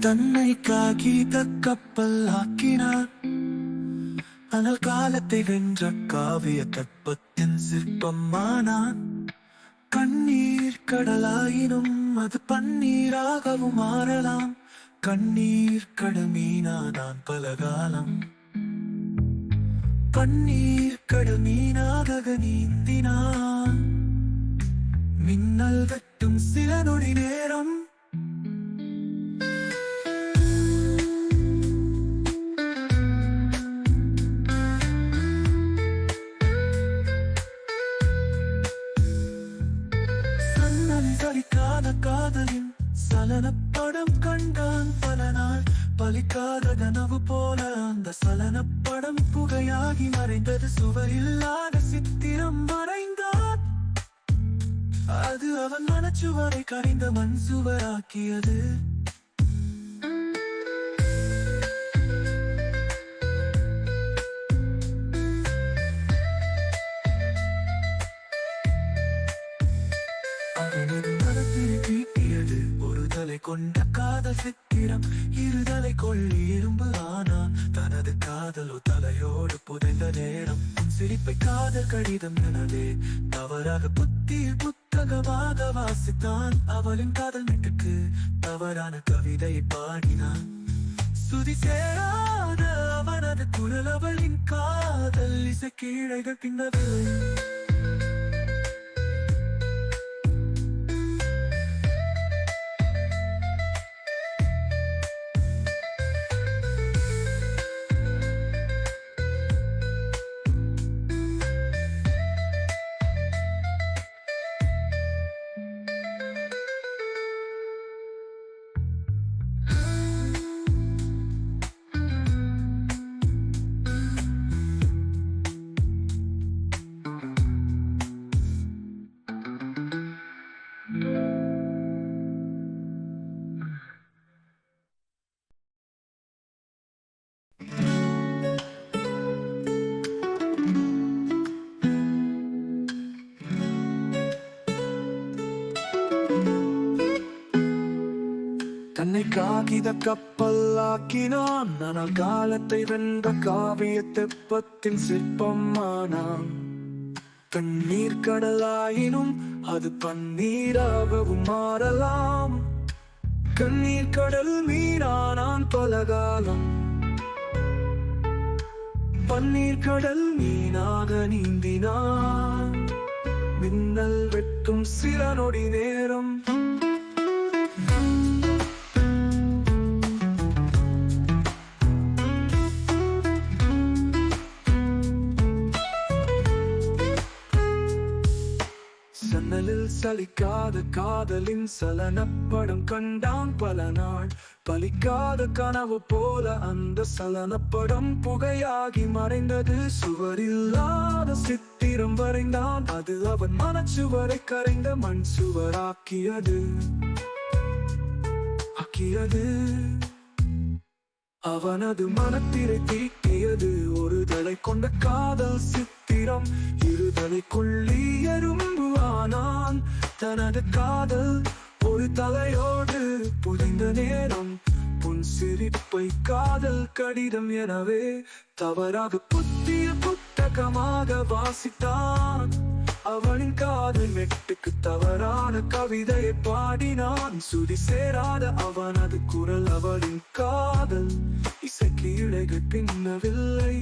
தன்னை காகித கப்பல் ஆக்கினார். ஆனால் காலத்தை வென்ற காவிய கற்பத்தின் சிற்பமானான். கண்ணீர் கடலாயினும் அது பன்னீராகவும் மாறலாம். கண்ணீர் கடமீனாதான் பலகாலம். பன்னீர் கடமீனாக நீந்தினான். மின்னல் வெட்டும் சில நொடி நேரம் சன்னல் காதலின் சலனப்படம் கண்டான் பல நாள். பலிக்காத கனவு போல அந்த சலனப்படம் புகையாகி மறைந்தது. சுவரில்லாத சித்திரம் மறைந்தான். அது அவன் மனச்சுவரை கரைந்த மண் சுவராக்கியது. அவனது ஒரு தலை கொண்ட காதல் சித்திரம். இருதலை கொள்ளி இரும்பு ஆனான் தனது காதலோ தலையோடு புதைந்த நேரம். சிரிப்பை காதல் கடிதம் எனதே தவறாக புத்தி புத்தகமாக வாசித்தான். அவளின் காதல் மெட்டுக்கு தவறான கவிதை பாடினான். சுதி சேராத அவனது குரல் அவளின் காதல் இசை கீழைகள் பின்னவில்லை. தன்னை காகித கப்பல் ஆக்கினான் ஆனால் காலத்தை வென்ற காவிய தெப்பத்தின் சிற்பமானான். கண்ணீர் கடலாயினும் அது பன்னீராகவும் மாறலாம். கண்ணீர் கடல் மீனானான் பலகாலம் பன்னீர் கடல் மீனாக நீந்தினான். மின்னல் வெட்டும் சில நொடி நேரம் சன்னலில் சலிக்காத காதலின் சலனப்படம் கண்டான் பல நாள். பலிக்காத கனவு போல அந்த சலனப்படம் புகையாகி மறைந்தது. சுவரில்லாத சித்திரம் வரைந்தான் அது அவன் மனச்சுவரை கரைந்த மண் சுவராக்கியது. ஆக்கியது. அவனது மனத்திரை தீட்டியது. ஒரு தலை கொண்ட காதல் சித்திரம். இருதலைக்குள்ளி எறும்பு தனது காதல் ஒரு தலையோடு புதிந்த நேரம் புன் சிரிப்பை காதல் கடிதம் எனவே தவறாக புத்திய புத்தகமாக வாசித்தான். அவளின் காதல் வெட்டுக்கு தவறான கவிதையை பாடினான். சுதி சேராத அவனது குரல் அவளின் காதல் இசைக்கு இழைகள் பின்னவில்லை.